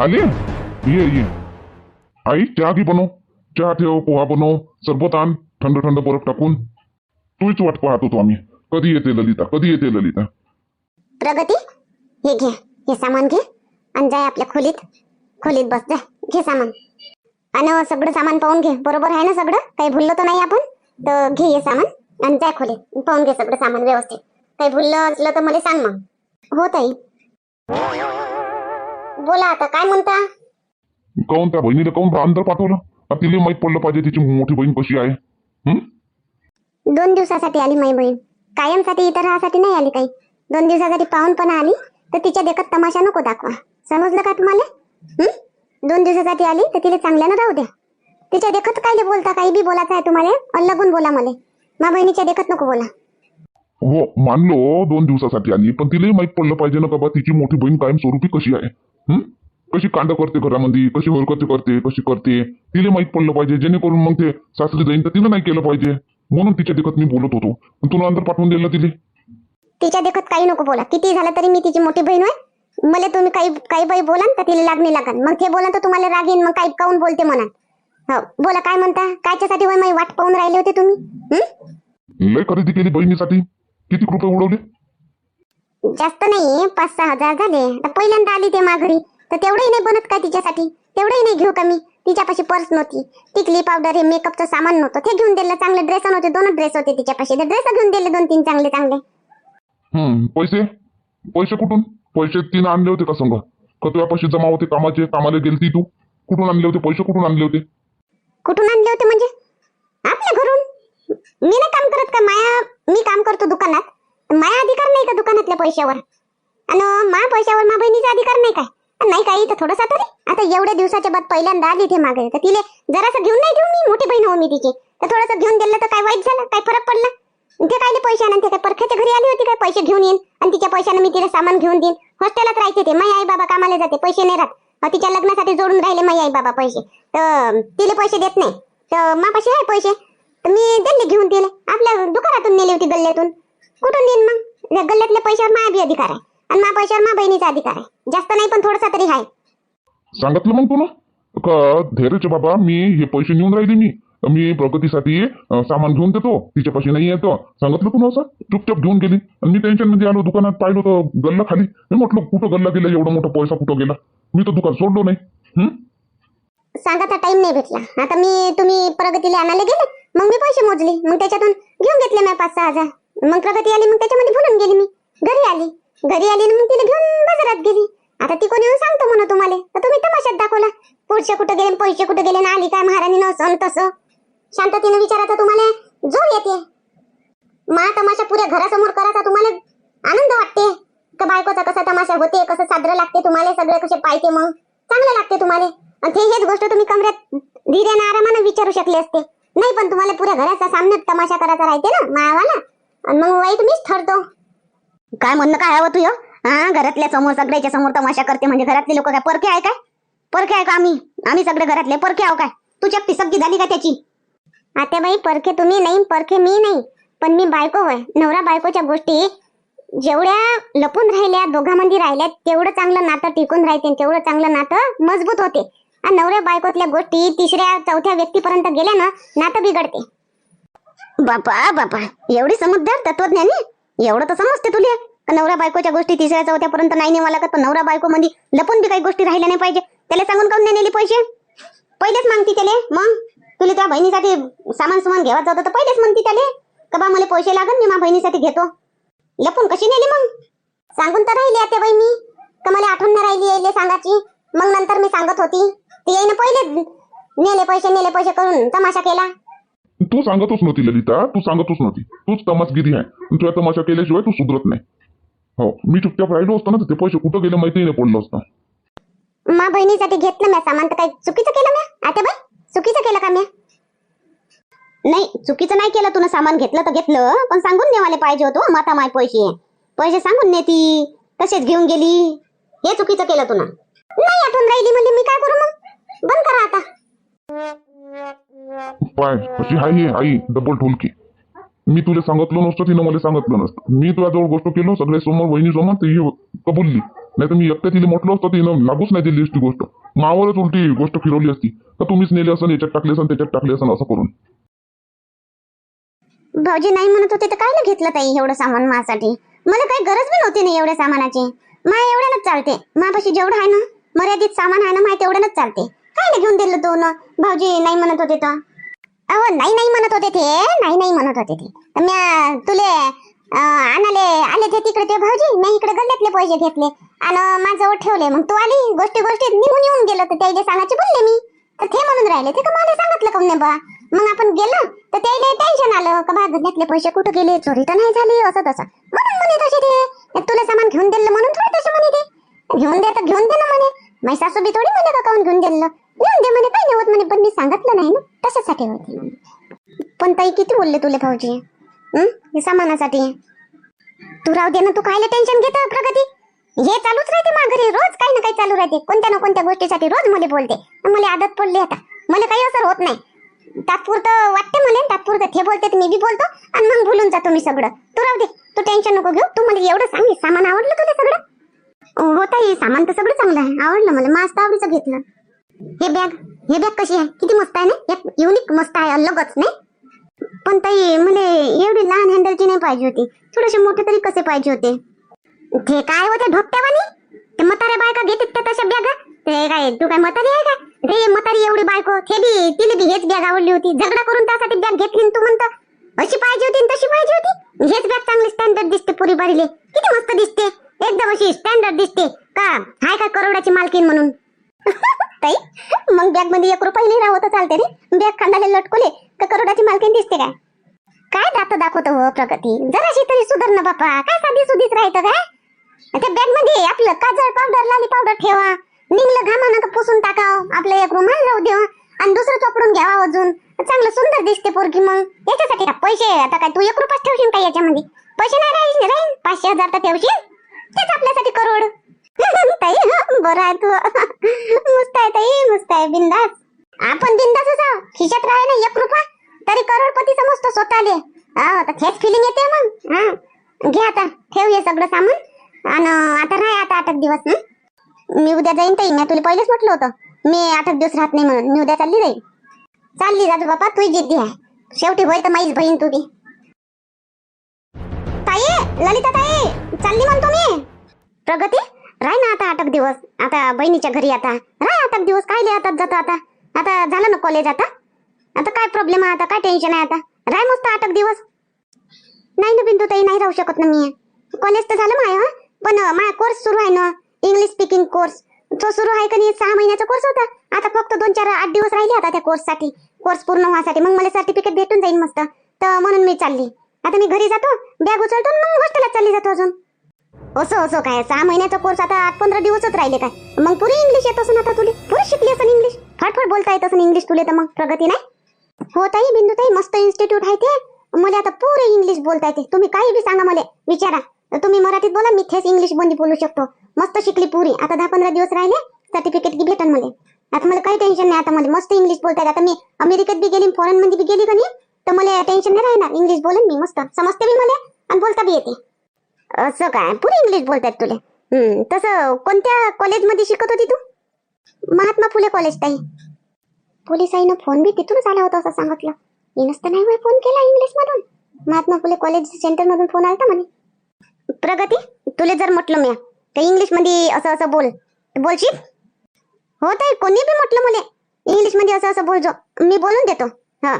आली ये ये। आई चहा की बनव चहा ठेव पोहा बनव सरबत आण थंड थंड बरफ टाकून। तूच वाट पाहत होतो आम्ही कधी येते ललिता? कधी येते ललिता? प्रगती हे घे हे सामान घे। आणि जाय आपल्या खोलीत। खोलीत बस जा घे सामान. आणि सगळं सामान पाहून घे. बरोबर आहे ना सगळं? काही भुललो तर नाही आपण? तर घे हे सामान. आणि जाय खोलीत. पाहून घे सगळं सामान व्यवस्थित. काही भुललं असलं तर मला सांग मग. हो ताई. बोला आता काय म्हणता? काऊन त्या बहिणीला काऊन अंदर पाठवलं? तिला माहीत पडलं पाहिजे तिची मोठी बहीण कशी आहे. हं? दोन दिवसासाठी आली माई बहीण. कायमसाठी इतर राहासाठी नाही आली काही. दोन दिवसासाठी पाहून पण आली तर तिच्या देखत तमाशा नको दाखवा. समजलं का तुम्हाला? हं? दोन दिवसासाठी आली तर तिला चांगल्यानं राहू द्या. तिच्या देखत काय बोलता काही बी बोलायचं आहे तुम्हाला अल्लगून बोला मला. मा बहिणीच्या देखत नको बोला. हो मानलो दोन दिवसासाठी. आली पण तिलाही माहीत पडलं पाहिजे ना का बा तिची मोठी बहीण कायम स्वरूपी कशी आहे? हं? कशी कांड करते घरामध्ये कशी हरकती करते कशी करते? तिला माहीत पडलं पाहिजे. जेणेकरून मग ते सासरी जाईन तर तिनं नाही केलं पाहिजे. म्हणून तिच्या देखत मी बोलत होतो. पण तुला अंदर पाठवून दिलं तिले? तिच्या देखत काही नको बोला. किती झालं तरी मी तिची मोठी बहीण आहे मला तुम्ही काही काही बाई बोला तर तिला लागणे लागन. मग ते बोला तर तुम्हाला राग येईन. मग काही काऊन बोलते म्हणा. हो बोला काय म्हणता? कायच्यासाठी वाट पाहून राहिले होते तुम्ही? हं? लय खरेदी केली बहिणीसाठी. किती रुपये उडवले? जास्त नाही पाच सहा हजार झाले. आता पहिल्यांदा आली ते माघारी. तर तेवढंही नाही बनत का तिच्यासाठी? तेवढंही नाही घेऊ का मी? तिच्यापाशी पर्स नव्हती. टिकली पावडर हे मेकअपचं सामान नव्हतं. ते घेऊन दिलं. चांगले ड्रेस नव्हते. दोन ड्रेस होते तिच्यापाशी. ते ड्रेस घेऊन दिले दोन तीन चांगले चांगले. हम्म पैसे? पैसे कुठून? पैसे तिनं आणले होते का संघ का तुझ्यापाशी जमा होते कामाचे? कामाला गेलती तू? कुठून आणले होते? पैसे कुठून आणले होते? कुठून आणले होते म्हणजे? मी नाही काम करत का? माया मी काम करतो दुकानात. माया अधिकार नाही का दुकानातल्या पैशावर? आणि मा पैशावर मा बहिणीचा अधिकार नाही काय? नाही काही तर थोडासा तरी आता एवढ्या दिवसाच्या बाद पहिल्यांदा आली इथे मागे. तर तिले जरासं घेऊन नाही घेऊन मी मोठी बहीण हो मी तिची. तर थोडंसं घेऊन दिलं तर काय वाईट झालं? काय फरक पडला? ते काय पैसे आणून काय परख्याच्या घरी आली होती काय? पैसे घेऊन येईन. आणि तिच्या पैशाने मी तिला सामान घेऊन देईन. हॉस्टेलात राहायचे ते. माई आई बाबा कामाला जाते. पैसे नाही राहत. तिच्या लग्नासाठी जोडून राहिले माई आई बाबा पैसे. तर तिले पैसे देत नाही. तर मापाशी आहे पैसे? मी दिले घेऊन दिले. आपल्या दुकानातून नेली होती गल्ल्यातून. कुठून देईन मग? गल्ल्यातल्या पैशावर मा बी अधिकार आहे. आणि मा पैशावर मा बहिणीचा अधिकार आहे. जास्त नाही पण थोडासा तरी आहे. सांगितलं मग तुला? का धैर्यचे बाबा मी हे पैसे नेऊन राहिले मी. मी प्रगतीसाठी सामान घेऊन देतो. तिच्यापाशी नाही येतो. सांगितलं तुला असं? चुपचाप घेऊन गेली. आणि मी टेन्शनमध्ये आलो. दुकानात पाहिलं तर गल्ला खाली. मी म्हटलं कुठं गल्ला गेला? एवढा मोठा पैसा कुठं गेला? मी तर दुकान सोडलो नाही. हं? सांगायचा टाइम नाही भेटला. आता मी तुम्ही प्रगतीला आणायला गेले? मग मी पैसे मोजले. मग त्याच्यातून घेऊन घेतले मी पाच सहा हजार. मग प्रगती आली मग त्याच्यामध्ये भुलून गेली मी. घरी आली. घरी आली मग तिला घेऊन बाजारात गेली. आता ती कोणी येऊन सांगतो म्हणा तुम्हाला. तर तुम्ही तमाशात दाखवला. पुढचे कुठे गेले पैसे कुठे गेले ना आली काय महाराणी नसन तसं. शांततेने विचारायचं तुम्हाला जोर येते. मा तमाशा पुऱ्या घरासमोर करायचा तुम्हाला आनंद वाटते. का बायकोचा कसा तमाशा होते कसं साजरं लागते तुम्हाला सगळे कसे पाहिजे मग. चांगलं लागते तुम्हाला. आणि ते हेच गोष्ट तुम्ही कमऱ्यात धीरेने आरामानं विचारू शकले असते. नाही पण तुम्हाला पुऱ्या घराचा सामन्यात तमाशा करायचा राहते ना मावाला आणि मग वाईट मीच ठरतो. काय म्हणणं काय हवं तुझं? हा घरातल्या समोर सगळ्याच्या समोर तमाशा करते म्हणजे घरातले लोक काय परके आहे काय? परके आहे का आम्ही? आम्ही सगळे घरातले परके आहो काय? तू चपटी सगळी झाली का त्याची? आता बाई परके तुम्ही नाही परके मी नाही. पण मी बायको होय. नवरा बायकोच्या गोष्टी जेवढ्या लपून राहिल्या दोघांमध्ये राहिल्या तेवढं चांगलं नातं टिकून राहते तेवढं चांगलं नातं मजबूत होते. आणि नवऱ्या बायकोतल्या गोष्टी तिसऱ्या चौथ्या व्यक्तीपर्यंत गेल्या ना नातं बिघडते. बापा बापा एवढी समजदार तत्वज्ञानी? एवढं तर समजते तुला. नवऱ्या नवरा बायकोच्या गोष्टी तिसऱ्या चौथ्यापर्यंत नाही नेवा लागत पण नवरा बायको मध्ये लपून बी काही गोष्टी राहिल्या नाही पाहिजे. त्याला सांगून काऊन नाही नेली पैसे? पहिलेच मागती त्याले मग? तुला त्या बहिणीसाठी सामान सुमान घ्यायचं होतं तर पहिलेच म्हणती त्याले. का बा मला पैसे लागन मी माझ्या बहिणीसाठी घेतो? लपून कशी नेली मग? सांगून तर राहिली आता बाई मी. का मला आठवण नाही राहिली सांगायची मग नंतर मी सांगत होती. ती यायनं पहिले. नेले पैसे नेले पैसे करून तमाशा केला. तू सांगतच नव्हती ललिता. तू सांगतच नव्हती. तूच तमासगिरी आहे. तुझ्या तमाशा केल्याशिवाय तू सुधरत नाही. हो मी चुपचाप राहिलो असतो ना ते पैसे कुठं गेले माहिती नाही पडलं असतं. मा बहिणीसाठी घेतलं मी सामान. तर काही चुकीचं केलं मी आता बाई चुकीचं केलं का मी नाही चुकीचं नाही केलं. तुला सामान घेतलं तर घेतलं. पण सांगून देवाले पाहिजे होतो माता माय पैसे. पैसे सांगून नेती तसेच घेऊन गेली. हे चुकीचं केलं तुला नाही आठवण राहिली म्हणजे मी काय करू मग? बंद करा आता. पाय कशी हाय हे आई डबल ढोलकी. मी तुला सांगितलं नसतं तिनं मला सांगितलं नसतं. मी तुझ्याजवळ गोष्ट केलो सगळ्या समोर वहिनी समोर ते हे कबुलली. नाही तर मी एकट्या तिला म्हटलं असतं तिनं लागूच नाही दिली असती गोष्ट. मावरच उलटी गोष्ट फिरवली असती. तर तुम्हीच नेली असं याच्यात टाकली असं त्याच्यात टाकली असं असं करून. भाऊजी नाही म्हणत होते तर कायला घेतलं ताई एवढं सामान माझ्यासाठी? मला काही गरज बी नव्हती ना एवढ्या सामानाची. माय एवढ्यानंच चालते. माझ्यापाशी जेवढं आहे ना मर्यादित सामान आहे ना माहिती एवढ्यानंच चालते. कायला घेऊन दिलं तू ना? भाऊजी नाही म्हणत होते तर. अहो नाही नाही म्हणत होते ते. नाही नाही म्हणत होते ते. तर म्या तुले आणाले आले ते तिकडे ते भाऊजी. मी इकडे गल्ल्यातले पैसे घेतले. आणि माझ्याजवळ ठेवले. मग तू आली गोष्टी गोष्टीत निघून येऊन गेलो. तर त्याला सांगायचे बोलले मी. तर ते म्हणून राहिले. ते का मला सांगितलं का बा. मग आपण गेलो. तर त्याला टेन्शन आलं. का बा गल्ल्यातले पैसे कुठे गेले? चोरी तर नाही झाली असं तसं. म्हणून म्हणे तसे ते. तुला सामान घेऊन दिलं म्हणून थोडे तसे म्हणे ते. घेऊन दे तर घेऊन दे ना म्हणे. माझी सासू बी थोडी म्हणे का काऊन घेऊन दिलं? घेऊन दे म्हणे काही नाही होत म्हणे पण मी सांगितलं नाही ना तशासाठी होते म्हणे. पण ताई किती बोलले तुले भाऊजी? हे? सामानासाठी. तू राहू दे ना तू कायला टेन्शन घेत प्रगती? हे चालूच राहते मा घरी रोज काही ना काही चालू राहते. कोणत्या ना कोणत्या गोष्टीसाठी रोज मला बोलते. मला आदत पडली आता. मला काही असर होत नाही. तात्पुरतं वाटते मला तात्पुरतं ते बोलते मी बी बोलतो आणि मग भुलून जातो मी सगळं. तू राहू दे तू टेन्शन नको घेऊ. तू मला एवढं सांग सामान आवडलं तुला सगळं? हो ताई सामान तर सगळं चांगलं आहे. आवडलं मला मस्त आवडीचं घेतलं. हे बॅग हे बॅग कशी आहे. किती मस्त आहे ना? एक युनिक मस्त आहे अलगच नाही? पण ताई मला एवढी लहान हँडलची नाही पाहिजे होती. थोडेसे मोठे तरी कसे पाहिजे होते? ते काय होते ढोकट्यावानी ते म्हाताऱ्या बायका घेतात त्या तशा बॅगा ते काय तू काय म्हातारी आहे का? रे म्हातारी एवढी बायको ते बी तिने बी हेच बॅग आवडली होती. झगडा करून त्यासाठी बॅग घेतली तू म्हणतो. अशी पाहिजे होती तशी पाहिजे होती? हेच बॅग चांगली स्टँडर्ड दिसते पुरी बारीले. किती मस्त दिसते. एकदम अशी स्टँडर्ड दिसते. का हाय का करोडाची मालकीन म्हणून. ताई मग बॅगमध्ये एक रुपया नाही राहत चालते रे. बॅग खांदाले लटकवले तर करोडाची मालकीन दिसते काय काय दात दाखवतो हो प्रगती? जराशी तरी सुधार ना बापा. काय साधी सुधीच राहायचं काय त्या बॅगमध्ये आपलं काजळ पावडर लाली पावडर ठेवा. निघलं घामानं तर पुसून टाकाव. आपलं एक रुमाल राहू देवा आणि दुसरं चोपडून घ्यावा अजून. चांगलं सुंदर दिसते पोरगी मग. याच्यासाठी पैसे. आता काय तू एक रुपयाच ठेवशील काय याच्यामध्ये? पैसे नाही राहील राहील. पाचशे हजार तर ठेवशील. तेच आपल्यासाठी करोड. ताई बरं आहे तू. मस्त आहे ताई मस्त आहे बिंदास. आपण बिंदासच आहो खिशात राहे ना एक रुपया तरी करोडपती समजतो स्वतःले. हा तर तेच फिलिंग येते मग. हा. घे आता ठेव हे सगळं सामान. आणि आता राह आता आठ एक दिवस ना मी उद्या जाईन ताई. मी तुला पहिलेच म्हटलं होतं. मी आठ एक दिवस राहत नाही म्हणून. मी उद्या चालली जाईल चालली जातो बापा. तुझी जिद्दी आहे. शेवटी होय तर माहीच बहीण तू बी ताई ललिता ताई चालली म्हणतो मी प्रगती? राह ना आता आठ दिवस. आता बहिणीच्या घरी आता. राह आठ दिवस. काय आता जातो आता? आता झालं ना कॉलेज आता? आता काय प्रॉब्लेम आहे? आता काय टेन्शन आहे आता? राय मस्त अटक दिवस. नाही ना बिंदू ताई नाही राहू शकत ना मी. कॉलेज तर झालं माय पण माझा कोर्स सुरू आहे ना. इंग्लिश स्पीकिंग कोर्स तो सुरू आहे का नाही? सहा महिन्याचा कोर्स होता. आता फक्त दोन चार आठ दिवस राहिले आता त्या कोर्ससाठी कोर्स पूर्ण होण्यासाठी मग मला सर्टिफिकेट भेटून जाईल मस्त. तर म्हणून मी चालली. आता मी घरी जातो. बॅग उचलतो मग हॉस्टेलात चालली जातो अजून. असं असं काय? सहा महिन्याचा कोर्स आता आठ पंधरा दिवसच राहिले काय? मग पुरी इंग्लिश येत असं आता तुले? पुरी शिकली असं इंग्लिश फटफट बोलता येत असं इंग्लिश तुले तर मग प्रगती नाही? हो ताई बिंदू ताई मस्त इन्स्टिट्यूट आहे ते. मला आता पुरे इंग्लिश बोलता येते. तुम्ही काही बी सांगा मला विचारा. तुम्ही मराठीत बोला मी थेच इंग्लिशमध्ये बोलू शकतो. मस्त शिकली पुरी. आता दहा पंधरा दिवस राहिले सर्टिफिकेट की भेटन मला. आता मला काही टेन्शन नाही आता मला. मस्त इंग्लिश बोलता येते आता मी अमेरिकेत बी गेली फॉरेन मध्ये बी गेली का नाही? तर मला टेन्शन नाही राहणार. इंग्लिश बोलन मी मस्त. समजते बी मला आणि बोलता बी येते. असं काय? पुरी इंग्लिश बोलतात तुला. हम्म, तसं कोणत्या कॉलेजमध्ये शिकत होती तू? महात्मा फुले कॉलेज ताई. पोलिसाईनं फोन बी तिथूनच आला होता असं सांगितलं. येणंच तर नाही फोन केला इंग्लिश मधून? महात्मा फुले कॉलेज सेंटर मधून फोन आला म्हणे. प्रगती तुले जर म्हटलं मी तर इंग्लिशमध्ये असं असं बोल. बोलशील? हो ताई कोणी बी म्हटलं मला इंग्लिशमध्ये असं असं बोलजो. मी बोलून देतो. हा.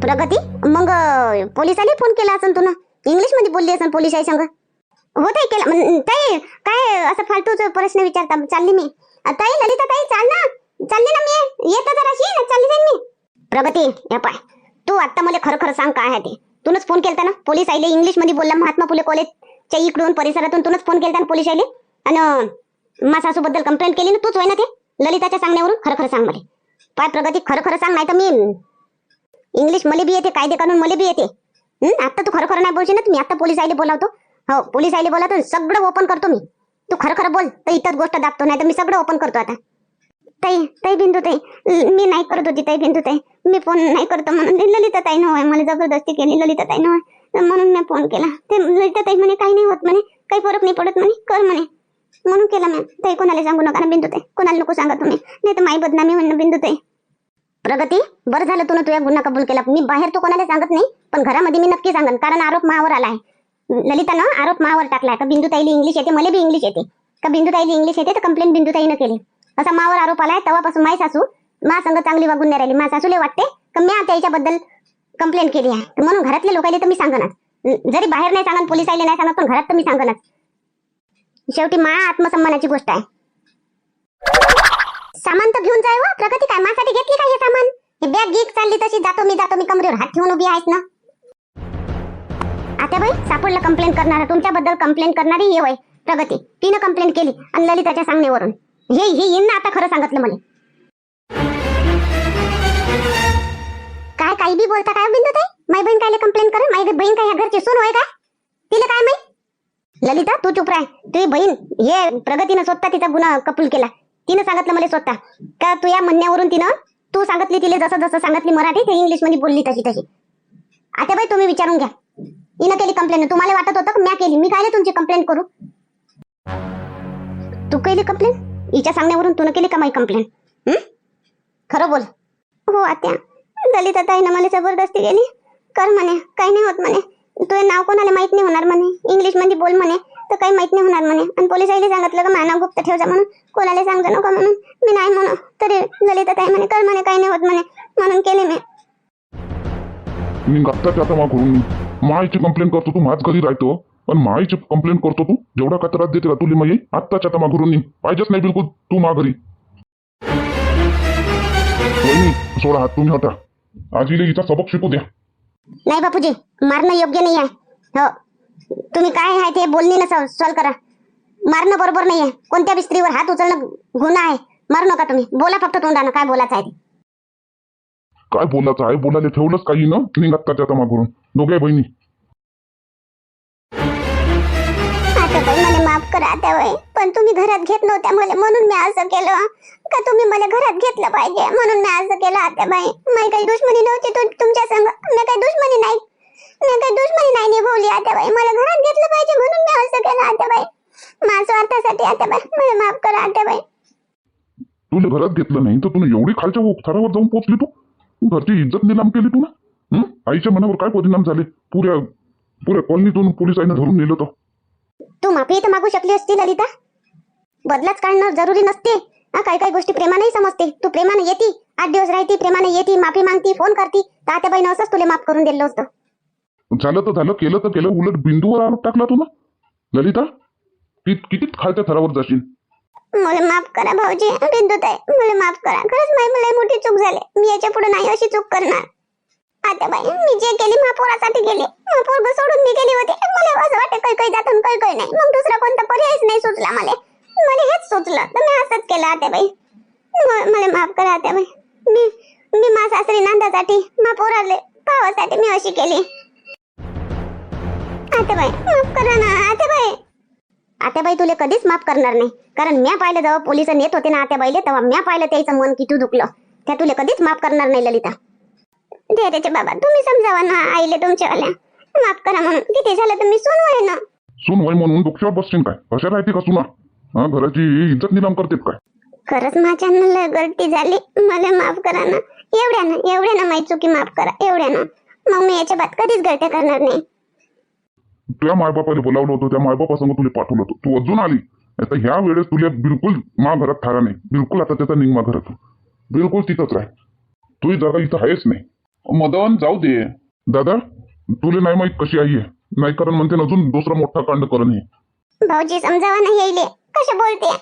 प्रगती मग अं, पोलिसाला फोन केला असेल तुला? इंग्लिशमध्ये बोलली असेल पोलीस आई संग? हो ताई केला. म्हण- ताई काय असं फालतूच प्रश्न विचारता? चालली मी. अ, ताई ललिता ताई चाल ना. चालली ना मी. येतो जराशी चालली जाईन मी. प्रगती या पाय. तू आता मला खरं खरं सांग काय आहे ते. तूनच फोन केलता ना? पोलीस आईले इंग्लिशमध्ये बोलला महात्मा फुले कॉलेजच्या इकडून परिसरातून तूनच फोन केलता ना पोलीस आईले? आणि मा सासूबद्दल कंप्लेंट केली ना? तूच होय ना ते? ललिताच्या सांगण्यावरून खरं खरं सांग मला. पाय प्रगती खरं खरं सांग नाही तर मी इंग्लिश मला बी येते कायदे कानून मला बी येते. आता तू खरं खरं नाही बोलशील ना मी आता पोलीस आईले बोलावतो. हो पोलीस आईले बोलावतो सगळं ओपन करतो मी. तू खरं खरं बोल तर इथंच गोष्ट दाखतो नाही तर मी सगळं ओपन करतो आता. ताई ताई बिंदू ताई मी नाही करत होती ताई बिंदू ताई. मी फोन नाही करतो म्हणून ललिता ताई नव्हे मला जबरदस्ती केली ललिता ताई नव्हे. म्हणून मी फोन केला. ते ललिता ताई म्हणे काही नाही होत म्हणे काही फरक नाही पडत म्हणे कर म्हणे. म्हणून केला मॅम ताई कोणाला सांगू नका ना बिंदू ताई कोणाला नको सांगा तुम्ही. नाही तर माई बदनामी म्हणणं बिंदू ताई. प्रगती बरं झालं तू ना तुझ्या गुन्हा कबूल केला. मी बाहेर तो कोणाला सांगत नाही पण घरामध्ये मी नक्की सांगन कारण आरोप मावर आला आहे. ललितानं आरोप मावर टाकलाय का बिंदुताईली इंग्लिश येते मला बी इंग्लिश येते. का बिंदुताईली इंग्लिश येते तर कंप्लेंट बिंदुताईनं केली. असा मावर आरोप आलाय तेव्हापासून माय सासू मा संग चांगली वागून नाही राहिली. मा सासूले वाटते का मी त्याच्याबद्दल कंप्लेंट केली आहे. म्हणून घरातल्या लोकांना तर मी सांगणार जरी बाहेर नाही सांगत पोलीस आले नाही सांगत पण घरात तर मी सांगणार शेवटी मा आत्मसन्मानाची गोष्ट आहे. सामान तर घेऊन जाय हो. प्रगती काय माझ्यासाठी घेतली काय हे सामान? हे बॅग गीक चालली तशी. जातो मी जातो मी. कमरेवर हात ठेवून उभी आहेस ना? आता बाई सापडलं कंप्लेंट करणार. तुमच्याबद्दल कंप्लेंट करणारी हे वय प्रगती तिनं कंप्लेंट केली आणि ललिताच्या सांगण्यावरून. हे हे येईन ना आता खरं सांगितलं मला. काय काही बी बोलता काय बिंदू ते माई बहीण कायले कंप्लेंट कर माई बहीण काय ह्या घरची सून होय काय तिला काय माहीत? ललिता तू चुप राह. तुझी बहीण हे प्रगतीनं स्वतः तिचा गुन्हा कपूल केला. तिनं सांगितलं मला स्वतः. का तू या म्हणण्यावरून तिनं तू सांगितली तिला जसं जसं सांगितली मराठी ते इंग्लिशमध्ये बोलली तशी तशी. आता बाई तुम्ही विचारून घ्या. हिनं केली कंप्लेंट तुम्हाला वाटत होतं का म्या केली? मी काय तुमची कंप्लेंट करू? तू केली कंप्लेंट हिच्या सांगण्यावरून तुनं केली का माझी कंप्लेंट खरं बोल. हो आत्या. दलिता ताईनं मला जबरदस्ती केली. कर म्हणे. काही नाही होत म्हणे. तुझे नाव कोणाला माहीत नाही होणार म्हणे. इंग्लिशमध्ये बोल म्हणे. तर काही माहीत नाही होणार म्हणे. आणि पोलीस आईला सांगितलं का माझं नाव गुप्त ठेवजा म्हणून. कोणाला सांगू नका म्हणून. मी नाही म्हणू. तरी ललिता ताई म्हणे कर म्हणे काही नाही होत म्हणे. म्हणून केले मी. मी आत्ताच्या आता मागून. मायची कंप्लेंट करतो तू माझ घरी राहतो. पण मायची कंप्लेंट करतो तू जेवढा का त्रास देते का तुला माई? आत्ताच्या आता निघ पाहिजेच नाही बिलकुल तू मा घरी. सोडा हात तुम्ही होता आजीले हिचा सबक शिकू द्या. नाही बापूजी मारणं योग्य नाही आहे हो. तुम्ही काय आहे ते बोलणे ना सॉल्व करा. मारणं बरोबर नाही आहे कोणत्या बी स्त्रीवर हात उचलणं गुन्हा आहे? मारू नका तुम्ही? बोला फक्त तोंडानं काय बोलायचं आहे ते. काय बोलायचं आहे? बोलायला ठेवलंच काही ना? निघ आत्ताच्या आता मागून. दोघे बहिणी. आता बाई मला माफ करा आता बाई पण तुम्ही घरात घेत नव्हत्या मला. म्हणून मी असं केलं. का तुम्ही मला घरात घेतलं पाहिजे? म्हणून मी असं केलं आता बाई. माझी काही दुश्मनी नव्हती तु- तुमच्या संग. मी काही दुश्मनी नाही. काही दुश्मनी नाही निभवली आता बाई मला घरात घेतलं पाहिजे म्हणून मी असं केलं आता बाई माझ्या स्वार्थासाठी आता बाई मला माफ करा आता बाई तुला घरात घेतलं नाही तर तुला एवढी खालच्या थरावर जाऊन पोहोचली तू? घरची इज्जत निलाम केली तू ना? आईच्या मनावर काय परिणाम झाले? पुऱ्या पुऱ्या कॉलनीतून पोलिसांनी धरून नेलं तर? तू माफी तर मागू शकली असती ललिता. बदलाच काढणं जरुरी नसते. काही काही गोष्टी प्रेमानेही समजते. तू प्रेमाने येती. आठ दिवस राहती प्रेमाने येती माफी मागती फोन करती. तर आता बहिण असंच तुला माफ करून दिलं असतं. झालं तर झालं केलं तर केलं उलट बिंदूवर आरोप टाकला तू ना. ललिता कि किती खालच्या थरावर जाशील? मला माफ करा भाऊजी बिंदू ताई मला माफ करा. खरंच माई मला मोठी चूक झाली. मी याच्यापुढे नाही अशी चूक करणार. आता बाई मी जे केली महापौरासाठी गेले महापौर सोडून मी गेली होती. मला असं वाटतं काही काही जातून काही काही नाही. मग दुसरा कोणता पर्यायच नाही सुचला मला. मला हेच सुचलं. तर मी असंच केलं आता बाई. मला माफ करा आता बाई. मी मी माझ्या सासरी नांदासाठी महापोराले भावासाठी मी अशी केली. आता बाई माफ करा ना आता बाई आता बाई तुला कधीच माफ करणार नाही. कारण म्या पाहिलं जेव्हा पोलीस नेत होते ना आत्या बाईले तेव्हा म्या पाहिलं त्याचं मन किती दुखलं. त्या तुला कधीच माफ करणार नाही ललिता. धैर्याचे बाबा तुम्ही समजावा ना आईले तुमच्यावाल्या. माफ करा म्हणून. किती झालं मी सून आहे ना? सून वय म्हणून डोक्यावर बसशील काय? कशा राहते का सुना? हा घराची इज्जत निलाम करतेत काय? खरंच माझ्या लय गलती झाली. मला माफ करा ना. एवढ्या ना एवढ्या ना माझी चुकी माफ करा. एवढ्या ना. मग मी याच्या बात कधीच गलत्या करणार नाही. तुझ्या मायबापाला बोलावलं होतं त्या मायबापासंग तुला पाठवलं होतं. तू अजून आली आता ह्या वेळेस तुला बिलकुल मा घरात थारा नाही. बिलकुल आता त्याचा निघ मा घरात बिलकुल तिथंच राह. तुझी जागा इथं आहेच नाही. मदन जाऊ दे. दादा तुला नाही माहीत कशी आई आहे. नाही कारण म्हणते ना अजून दुसरा मोठा कांड करण हे भाऊजी समजावा ना येईले. कसे बोलते?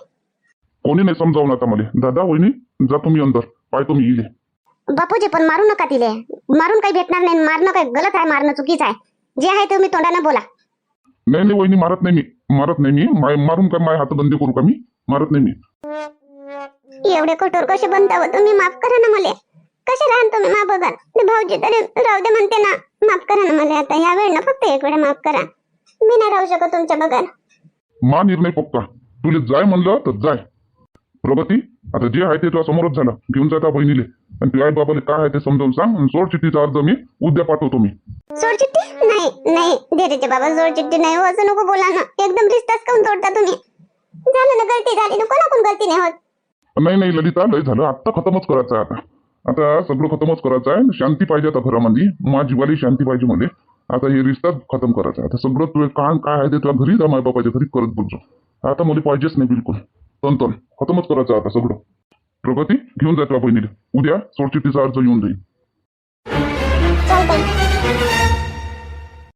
कोणी नाही समजावून आता मला. दादा वहिनी जा तुम्ही अंदर. पाय तुम्ही इले. बापूजी पण मारू नका तिले. मारून काही भेटणार नाही. मारणं काही गलत आहे मारणं चुकीचं आहे. जे आहे तुम्ही तोंडानं बोला. नाही नाही वहिनी मारत नाही मी मारत नाही मी. माय मारून काय माय हातबंदी करू का मी? मारत नाही मी. एवढे कठोर कसे बनता हो? तुम्ही माफ करा ना मला. कसे राहाल तुम्ही मा बघा. भाऊजी तरी राहू दे म्हणते ना. माफ करा ना मला आता. या वेळ ना फक्त एक वेळा माफ करा. मी नाही राहू शकत तुमच्या बघा मा निर्णय फक्त तुला जाय म्हणलं तर जाय. प्रगती आता जे आहे ते तुझ्या समोरच झालं. घेऊन जाता बहिणीले. आणि तुझ्या आई बाबाला काय आहे ते समजावून सांग आणि सोड चिठ्ठीचा अर्ज मी उद्या पाठवतो मी. सोड चिठ्ठी? नाही नाही. बाबा सोड चिठ्ठी. नाही हो असं नको बोला ना. एकदम काऊन तोडता तुम्ही? झालं ना गलती झाली ना. कोणाकडून गलती नाही होत? नाही नाही ललिता लय झालं. आत्ता खतमच करायचं आहे आता. आता सगळं खतमच करायचं आहे. शांती पाहिजे आता घरामध्ये. माझ्या जीवाली शांती पाहिजे मध्ये आता हे रिश्ताच खतम करायचं आहे. आता सगळं तुझे काम काय आहे ते तुला घरी जा माझ्या बापाच्या घरी करत बोलतो आता मला पाहिजेच नाही बिलकुल. तन तन खतमच करायचं आता सगळं. प्रगती घेऊन जा बहिणीला उद्या सोडचिठ्ठीचा अर्ज येऊन जाईल.